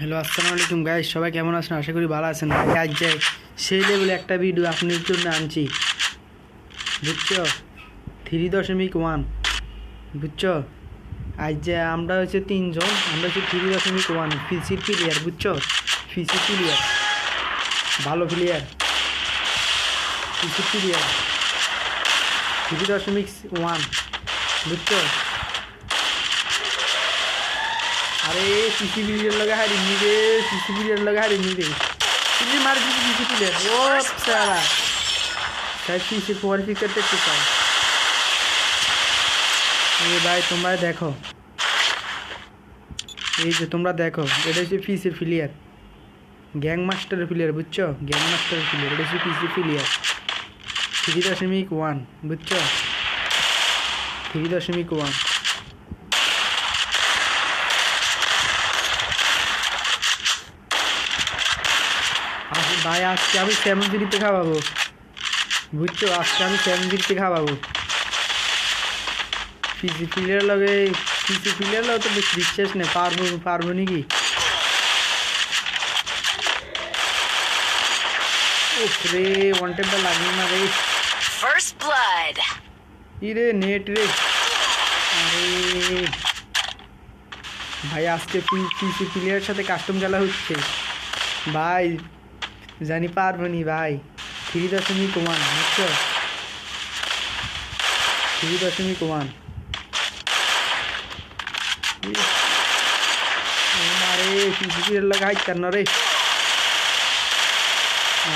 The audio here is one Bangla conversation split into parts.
হ্যালো, আসসালামু আলাইকুম গাইস সবাই কেমন আছেন? আশা করি ভালো আছেন। আজ যাই সেই লেভেলে একটা ভিডিও আপনার জন্য আনছি। বুঝছ? থ্রি দশমিক ওয়ান বুঝছ? আজ যে আমরা হচ্ছে তিনজন, আমরা হচ্ছে থ্রি দশমিক ওয়ান ফিসির প্লেয়ার বুঝছ? ফিসির প্লেয়ার ভালো প্লেয়ার ফিসির প্লেয়ার থ্রি দশমিক ওয়ান বুঝছ? আরে সিসি প্লেয়ার লগা হারিনি রে সিসি প্লেয়ার লগা হারিনি রে। তুমি মার দিবি সিসি প্লেয়ার ও সারা। তাই সিসি কোয়ালিফিকার দেখতে চাই এ ভাই, তোমরা দেখো। এই যে তোমরা দেখো, এটা হচ্ছে ফিসির প্লেয়ার গ্যাং মাস্টারের প্লেয়ার বুঝছ? গ্যাং মাস্টারের প্লেয়ার এটা হচ্ছে ফিসির প্লেয়ার থ্রি দশমিক ওয়ান বুঝছ? থ্রি দশমিক ওয়ান আজ ভাই আজকে আমি সেভেন জিরিতে খাওয়াবো। বুঝছ? আজকে আমি সেভেন জিরিতে খাওয়াবো। পিসি ফিলের লগে পিসি ফিলের লগে তো বেশি বিশ্বাস নেই। পারব পারব নাকি? উফ রে ওয়ান টেপটা লাগবে না রে First blood. ই রে নেট রে। আরে। ভাই আজকে পিসি প্লেয়ারের সাথে কাস্টম খেলা হচ্ছে। ভাই জানি পারব নি ভাই। থ্রি দশমিক ওয়ান বুঝছ? থ্রি দশমিক ওয়ান আরে পিসি প্লেয়ার লাগাই কেন রে?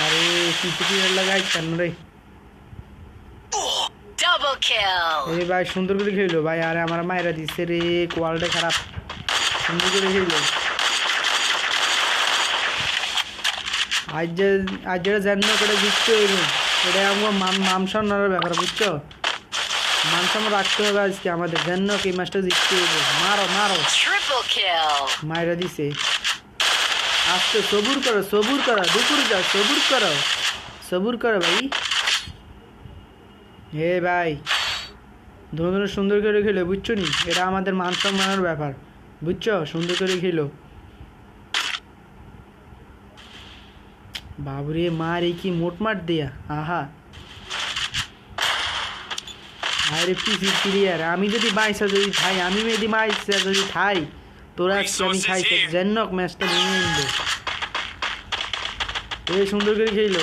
আরে পিসি প্লেয়ার লাগাই কেন রে? Double kill. এই ভাই সুন্দর করে খেলো ভাই। আরে আমার মায়েরা দিচ্ছে রে কোয়ালিটি খারাপ। সুন্দর করে খেলো আজ যে আজ যেটা জানি না ওটা জিততে হইল এটা আমার মান সম্মানের ব্যাপার বুঝছ? মান সম্মান রাখতে হবে আজকে আমাদের জানি না কি মাছটা জিততে হইব মারো মারো. মায়েরা দিছে। আজকে সবুর করো সবুর করো দুপুর যাও সবুর করো। সবুর করো ভাই। হে ভাই ধরুন সুন্দর করে খেলো বুঝছ নি? এটা আমাদের মান সম্মানের ব্যাপার বুঝছ? সুন্দর করে খেলো। বাবরে মার এই কি মোট মোটমাট দেয়া। আহা। আরে পিসি প্লেয়ার আমি যদি বাইসা যদি খাই আমি যদি বাইসা যদি খাই তোরা আমি খাই জেনক ম্যাচটা ভেঙে নিল এই সুন্দর করে খেলো।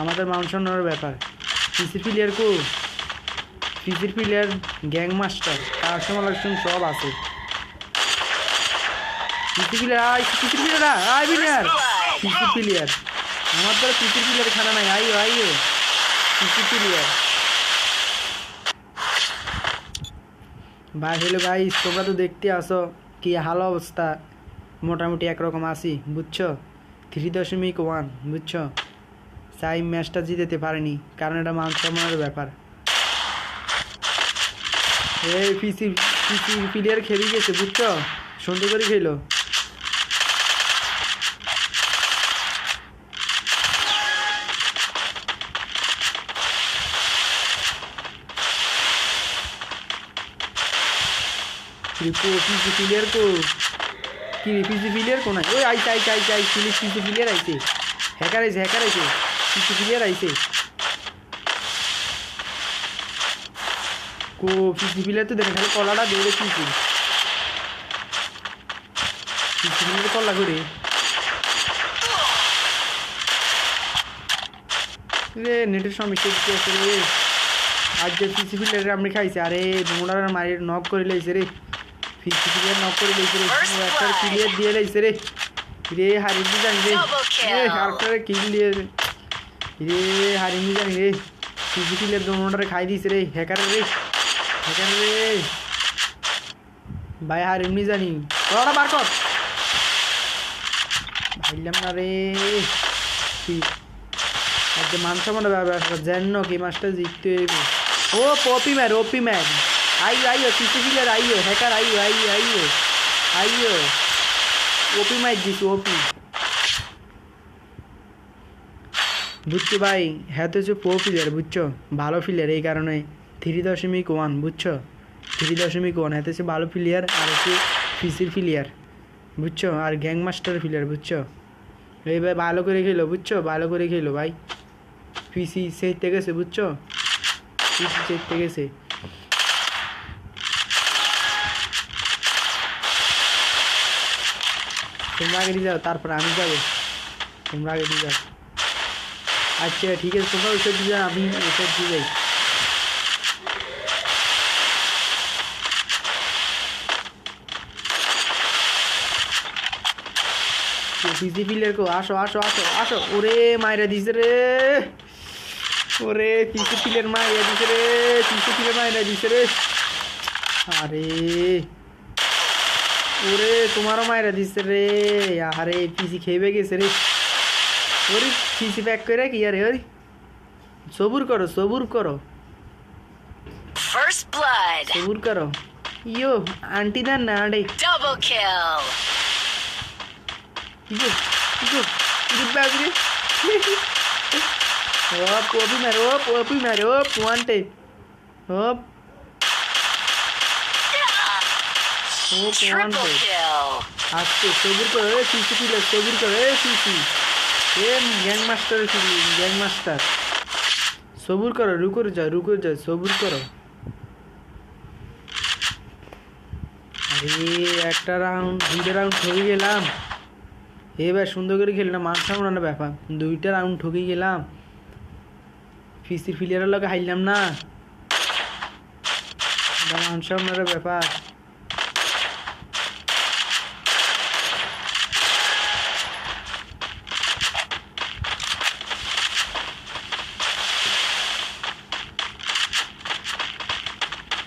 আমাদের মাংসনের ব্যাপার। পিসি প্লেয়ার কো? পিসির প্লেয়ার গ্যাং মাস্টার কাস্টমার লাকশন সব আছে। PC player I PC player I player PC player আমার তো পিসি প্লেয়ার খানা নাই, আইও আইও। পিসি প্লেয়ার ভাই হ্যালো গাইস তোমরা তো দেখতে আসো কি হাল অবস্থা? মোটামুটি একরকম আসি বুঝছ? থ্রি দশমিক ওয়ান বুঝছ? চাই ম্যাচটা জিতেতে পারেনি, কারণ এটা মান সম্মানের ব্যাপার। এই পিসি পিসি প্লেয়ার খেলে গেছে, বুঝছ? সুন্দর করে খেলো। পিসি প্লেয়ার কো। পিসি প্লেয়ার কো না ওই আইছে আইছে আইছে আইছে, পুলিশ পিসি প্লেয়ার আইছে। হ্যাকার আইছে হ্যাকার আইছে। পিসি প্লেয়ার আইছে। কো পিসি প্লেয়ার তো দেখে খালি কলাটা দৌড়ে পিসি পিসি প্লেয়ার কলা করে। নেটের সমস্যা আছে রে? আজ যে পিসি প্লেয়ার আমরা খাইছে। আরে, মোড়ার মায়ের নক করে লাইছে রে। পিসি প্লেয়ার নক করে লাইছে রে একটা ক্লিয়ার দিয়ে লাইছে রে। রে হারিয়ে জানি রে। আরেকটা কিল দিয়ে রে। জানি রে। দোনোটারে খাই দিছে রে হ্যাকার রে। হ্যাকার রে। ভাই হারিয়ে জানি ওরা বার কর। ভাইলাম না রে। মান সম্মান জান কি মাছটা জিততে ও পপি ম্যার ওপি ম্যান। আইও আইও সিসি কিলার আইও হ্যাকার আইও আইও আইও আইও ওপি মাইক দিস ওপি বুঝছ ভাই হ্যাঁ তো হচ্ছে পো প্লেয়ার বুঝছ ভালো প্লেয়ার এই কারণে থ্রি দশমিক ওয়ান বুঝছ থ্রি দশমিক ওয়ান হ্যাঁ হচ্ছে ভালো প্লেয়ার আর হচ্ছে ফিসির প্লেয়ার বুঝছ আর গ্যাং মাস্টার প্লেয়ার বুঝছ এই ভাই ভালো করে খেলো বুঝছ ভালো করে খেলো ভাই পিসি সেতে গেছে বুঝছ পিসি সেতে গেছে তোমরা আগে দিয়ে যাও, তারপর আমি যাব। তোমরা আগে দিয়ে যাও। আচ্ছা ঠিক আছে, তোমরা ওইসব দিয়ে যাও, আমি ওইসব দিয়ে যাই। পিসি পিলের আসো আসো আসো আসো। ওরে, মাইরা দিছে রে। ওরে পিসি পিলের মাইরা দিছে রে পিসি পিলের মাইরা দিছে রে। আরে। ওরে তোমারও মাইরা দিছে রে আরে পিসি খেয়ে গেছে রে ওরে পিসি প্যাক করে কি আরে ওরে সবুর করো সবুর করো First blood. সবুর করো ইয়ো আন্টি দেন না aunty Double kill. Yo yo yo বাবরে Op, opi মারে ওপ ওপি মারে ওপ ওয়ান্টে ওপ ওপ Kill. আজকে সবুর করো এ সিসি কিলো সবুর করো এ সিসি এ গ্যাং মাস্টার গ্যাং মাস্টার সবুর করো রুকুর যাও রুকুর যাও সবুর করো। আরে একটা রাউন্ড দুইটা রাউন্ড ঠকে গেলাম। এবার সুন্দর করে খেললাম মান সামলানো ব্যাপার। দুইটা রাউন্ড ঠকে গেলাম। ফিসির ফিলিয়ারের লগে হাইলাম না। মান সামলানোর ব্যাপার।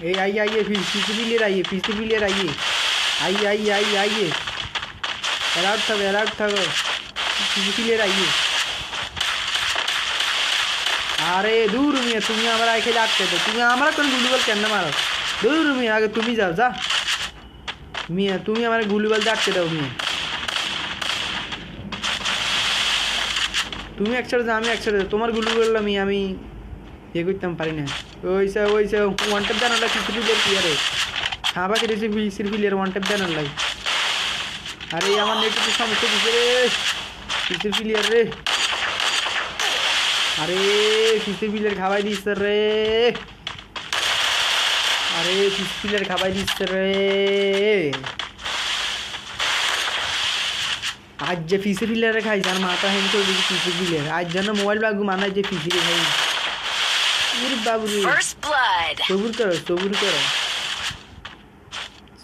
ए आइए आइए फिर पीछे भी लेर आइए पीछे भी लेर आइए आइए आइए आइए आइए अलर्ट था अलर्ट था पीछे भी लेर आइए আরে দূর মিয়া তুমি আমার আইকে লাগতে তো তুমি আমার কোন গুলিবল কেন মারো দূর মিয়া আগে তুমি যাও যা মিয়া তুমি আমার গুলিবল ডাকতে দাও মিয়া তুমি একসাথে যাও আমি একসাথে যাও তোমার গুলি বললাম আমি ইয়ে করতাম পারি না ওইসা ওইসা ওয়ান টেপ দেন আল্লাহ কিছু প্লেয়ার কি আরে খাবা কি রেসি ফিসির প্লেয়ার ওয়ান টেপ দেন আল্লাহ আরে আমার নেট একটু সমস্যা দিছে রে ফিসির প্লেয়ার রে আরে ফিসির প্লেয়ার খাবাই দিচ্ছে রে আরে ফিস প্লেয়ার খাবাই দিচ্ছে রে আজ যে ফিসি প্লেয়ারে খাই যার মাথা হেন করে দিয়েছি ফিসি প্লেয়ার আজ যেন মোবাইল বাগু মানায় যে ফিসিকে খাই ওরে বাবু রে First blood. সবুর করো সবুর করো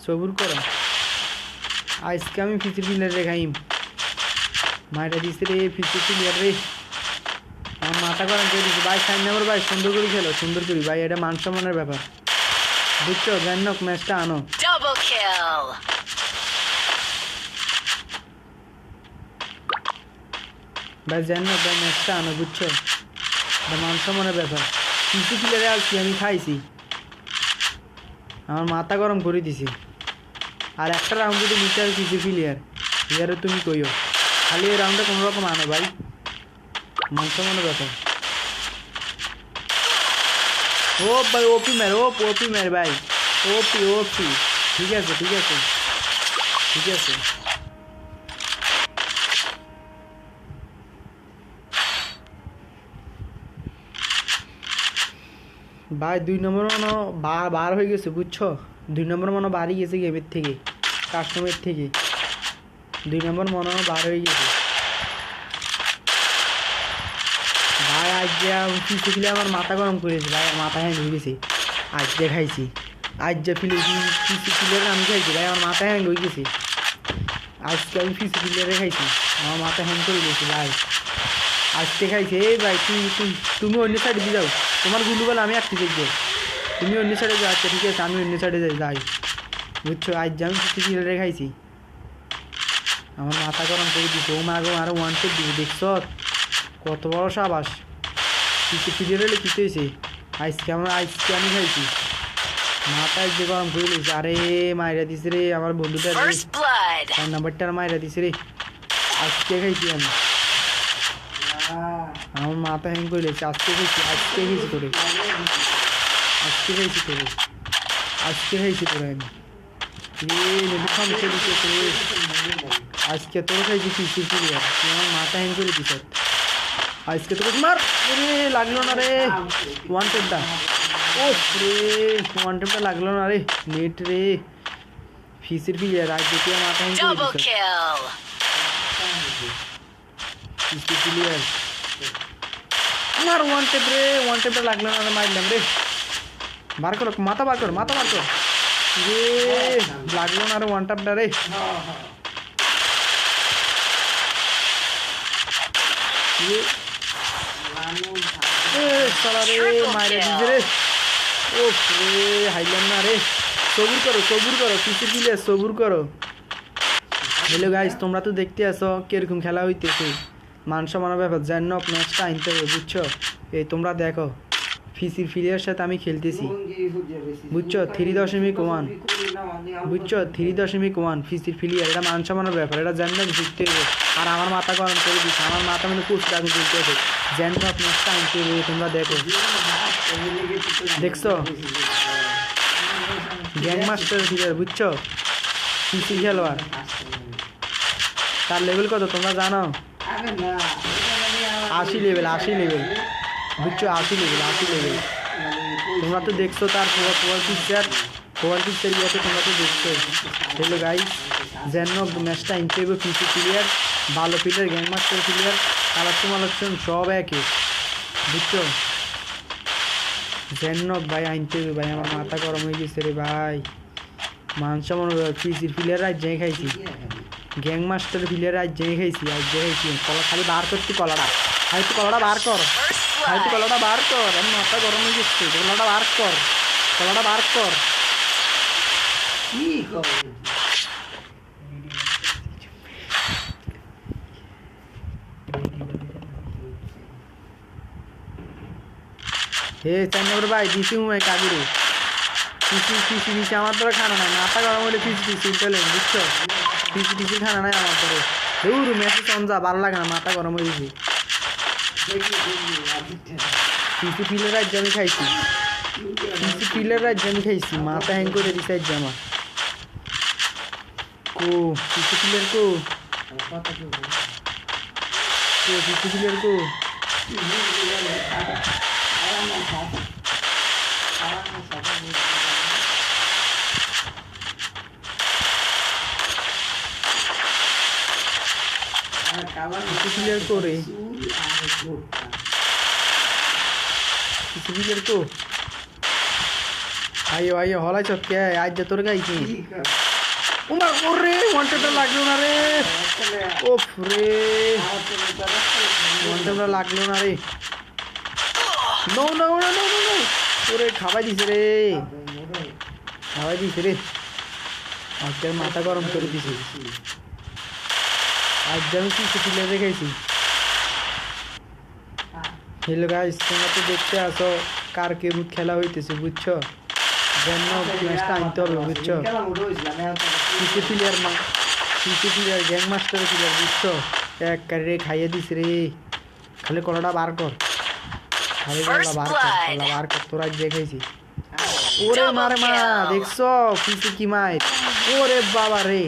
সবুর করো আজকে আমি ফিসি প্লেয়ার রে খাইম মাইটা দিছে রে ফিসি প্লেয়ার রে আমার মাথা গরম করে দিচ্ছে ভাই সাইন নাম্বার ভাই সুন্দর করে খেলো সুন্দর করি ভাই এটা মান সম্মানের ব্যাপার। বুঝছ জ্ঞানক ম্যাচটা আনো. ভাই জ্ঞানক ভাই ম্যাচটা আনো বুঝছ এটা মান সম্মানের ব্যাপার। কিছু প্লেয়ারে আসছি আমি খাইছি। আমার মাথা গরম করে দিছি। আর একটা রাউন্ড যদি নিতে হয় কিছু প্লেয়ার প্লেয়ারে তুমি কইও। খালি এই রাউন্ডে কোনো রকম আনো ভাই। মান সম্মানের ব্যাপার। ও ভাই ওপি মের, ও ওপি মের ভাই। ওপি ওপি ঠিক আছে ঠিক আছে। ঠিক আছে। ভাই, দুই নম্বর মনে বার হয়ে গেছে, বুঝছ? দুই নম্বর মনে বাড়ি গেছে গেমের থেকে কাস্টমার থেকে। দুই নম্বর মনে বার হয়ে গেছে। ভাই আজ যে পিছিয়ে ফিলে আমার মাথা গরম করেছে ভাই, মাথা হ্যাং হয়ে গেছে। আজ যে খাইছি আজ যে ফিলে ফিলের আমি খাইছি, ভাই, আমার মাথা হ্যাং হয়ে গেছে। আজকে আমি পিসি ফিলেরে খাইছি, আমার মাথা হ্যাং করে গেছে ভাই। আজকে খাইছে, এই ভাই তুই তুমি অন্য সাইডে দিয়ে যাও। তোমার গুলু বলে আমি একটি দেখব তুমি অন্য সাইডে যাও আচ্ছা ঠিক আছে আমি অন্য সাইডে যাই যাই। বুঝছ? আজ যে আমি কিছু ফিলেরে খাইছি আমার মাথা গরম করে দিচ্ছে ও মা গো আরও ওয়ান শেপ দিবে দেখছ? কত বড় সাবাস। কিছু ফিলিয়ার হলে কিছু হয়েছে আইসকে আমার আইসকে আমি খাইছি। মাথা যে গরম করে দিয়েছে আরে মাইরা দিছে রে আমার বন্ধুটা. তার নাম্বারটা মাইরা দিছে রে। আজকে খাইছি আমি। আমার মাথা হ্যাং করে দিয়েছে আজকে খাইছি আজকে খাইছি তোরে আজকে খাইছি তোরে আজকে খাইছি তোরে আমি এ নেবু খাম চলে দিয়েছে রে আজকে তোর খাইছি পিসি প্লেয়ার তুই আমার মাথা হ্যাং করে দিস আজকে তোকে মার রে লাগল না রে ওয়ান টেপটা ও রে ওয়ান টেপটা লাগল না রে নেট রে ফিসির প্লেয়ার আজ দেখি আমার মাথা হ্যাং করে Double this kill. PC player মার ওয়ান ওয়ান লাগল না মারলাম রে। বার কর, মাথা বার কর, মাথা বার কর। রে, লাগল না রে ওয়ান রে। রে। এ, সালা রে, মাইরে দিছে রে। ও রে, হাইলাম না রে। সবুর করো সবুর করো পিসি দিলে সবুর করো। হ্যালো গাইস তোমরা তো দেখতে আসো কীরকম খেলা হইতেছে। মান সম্মানের ব্যাপার জান ম্যাচটা আনতে হবে বুঝছ? এই তোমরা দেখো, ফিসির ফিলিয়ার সাথে আমি খেলতেছি। বুঝছ? থ্রি দশমিক ওয়ান বুঝছ? থ্রি দশমিক ওয়ান ফিসির ফিলিয়ার এটা মান সম্মানের ব্যাপার, এটা জান না শিখতে হবে আর আমার মাথা গরম করে দিচ্ছে আমার মাথা মানে প্রচুর আমি চলতে হবে জান ম্যাচটা আনতে হবে তোমরা দেখো। দেখছ? গ্যাং মাস্টার ফিলিয়ার বুঝছ? ফিসি খেলোয়াড়। তার লেভেল কত, তোমরা জানো? আশি লেভেল আশি লেভেল বুঝছ? আশি লেভেল আশি লেভেল তোমরা তো দেখছ তার পিকচার প্রোয়ার পিকচার ইয়েতে তোমরা তো দেখছ। হ্যালো গাই যেন ম্যাচটা ইনটেভ পিসি প্লেয়ার ভালো player gang master player collection মালেকশন সব একই। বুঝছ? জেনক ভাই আনতে ভাই, আমার মাথা গরম হয়ে গেছে রে ভাই। মনে পিসির প্লেয়ার আজ যে খাইছি। গ্যাং মাস্টার প্লেয়ার আজ যে খাইছি আজ খাইছি। কলা খালি বার করছি কলাটা। খালি তুই কলাটা বার কর। খালি তুই কলাটা বার কর। আমি মাথা গরম হয়ে গেছে। কলাটা বার কর। কলাটা বার কর। হে চান্নবর ভাই দিছি মুমাই কাগুরে পিসি পিসি পিসি আমার দ্বারা খানা নাই। মাথা গরম হলে পিসি পিসি চলে বুঝছ? পিসি পিসি খানা নাই আমার দ্বারা দৌড় মেসে চমজা ভালো লাগে না, মাথা গরম হয়ে গেছে। পিসি পিলের রাজ্য আমি খাইছি। পিসি পিলের রাজ্য আমি খাইছি, মাথা হ্যাং করে দিছে আজ জামা কো পিসি পিলের কো? কো পিসি পিলের কো? পিসি রে আইও আইও হলাই আজ যে তোর গাইছি। উমা ওরে ওয়ান্টেডটা লাগল না রে। ওফ রে। ওয়ান্টেডটা লাগল না রে। No no no no no no. ওরে খাবাই দিছে রে। খাবাই দিছে রে। আজকের মাথা গরম করে দিছে। আজ আমি কি পিলে রেখেছি হ্যালো গাইস তোমরা তো দেখতে আসো কার কে খেলা হইতেছে বুঝছ? জন্য ম্যাচটা আনতে হবে বুঝছ? পিসি প্লেয়ার মা PC player gang master player বুঝছ? এক কারে খাইয়ে দিস রে। খালি কলাটা বার কর। খালি কলা বার কর কলা বার কর তোরা যে খাইছি। ওরে মারে মা দেখছ? পিসি কি মাই ওরে বাবা রে।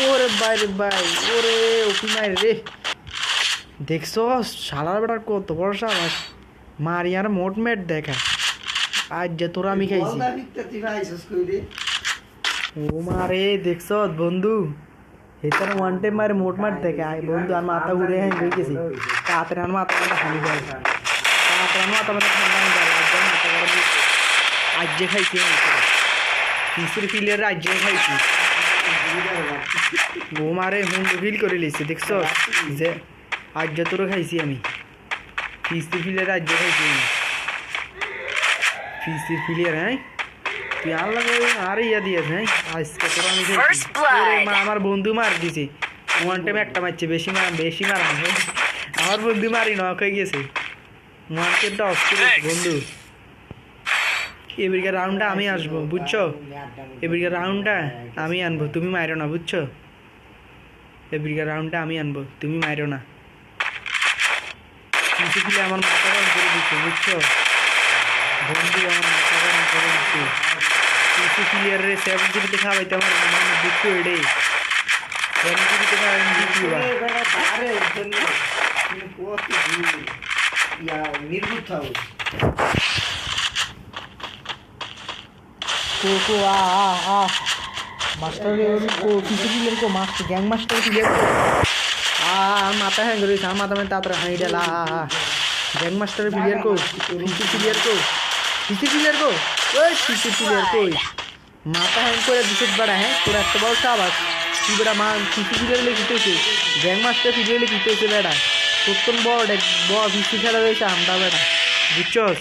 ওরে ভাই রে ভাই ওরে ওকি মাই রে। দেখছ শালার বেটার কত বড় সাবাস মারিয়ার মোট মেট দেখা। আজ যে তোরা আমি খাইছি। ও মারে দেখছ বন্ধু? এটার ওয়ান টাইম মারে মোট মার দেখে। আয় বন্ধু আর মাথা ঘুরে হ্যাঁ হয়ে গেছি। তাড়াতাড়ি আর মাথা মাথা খালি যায় তাড়াতাড়ি মাথা মাথা ঠান্ডা হয়ে যায় আজ যে মাথা গরম আজ যে খাইছি পিসির ফিলের আজ যে খাইছি। ও মারে হুন্ডু ফিল করে লিছি দেখছ? যে আজ যে তোর খাইছি আমি। পিসির ফিলের আজ যে খাইছি আমি। পিসির ফিলিয়ার হ্যাঁ তুই আল্লাহ আর ইয়া দিয়েছে হ্যাঁ আজকে তোর আমি আমার বন্ধু মার দিছে। ওয়ান টাইম একটা মারছে বেশি মার বেশি মার আমার বন্ধু মারি নক হয়ে গেছে। অস্থির বন্ধু। এবারকার রাউন্ডটা আমি আসব, বুঝছ? এবারকার রাউন্ডটা আমি আনব, তুমি মারো না, বুঝছ? এবারকার রাউন্ডটা আমি আনব, তুমি মারো না। আমার মাথা গরম করে দিচ্ছে, বুঝছ? বন্ধু, আমার মাথা গরম করে দিচ্ছে। সেভেন জিবিতে খাওয়াইতে আমার মানে দুঃখ এডে। সেভেন জিতবো निर्भूत था वो কো কো আ আ a master co PC player co master gang master player কো আ মাথা হ্যাং রয়েছে আমার মাথা মানে তাড়াতাড়ি হাই ডালা গ্যাং মাস্টার প্লেয়ার কো পিসি প্লেয়ার কো পিসি প্লেয়ার কো ওই পিসি প্লেয়ার কই মাথা হ্যাং করে দিতে বেড়া হ্যাঁ তোর একটা বড় সাবাস তুই বেড়া মা পিসি প্লেয়ার লেগে কিতেছে গ্যাং মাস্টার প্লেয়ার লেগে কিতেছে বেড়া তোর তো বড় বড় পিসি খেলা রয়েছে আমরা বেড়া বুঝছস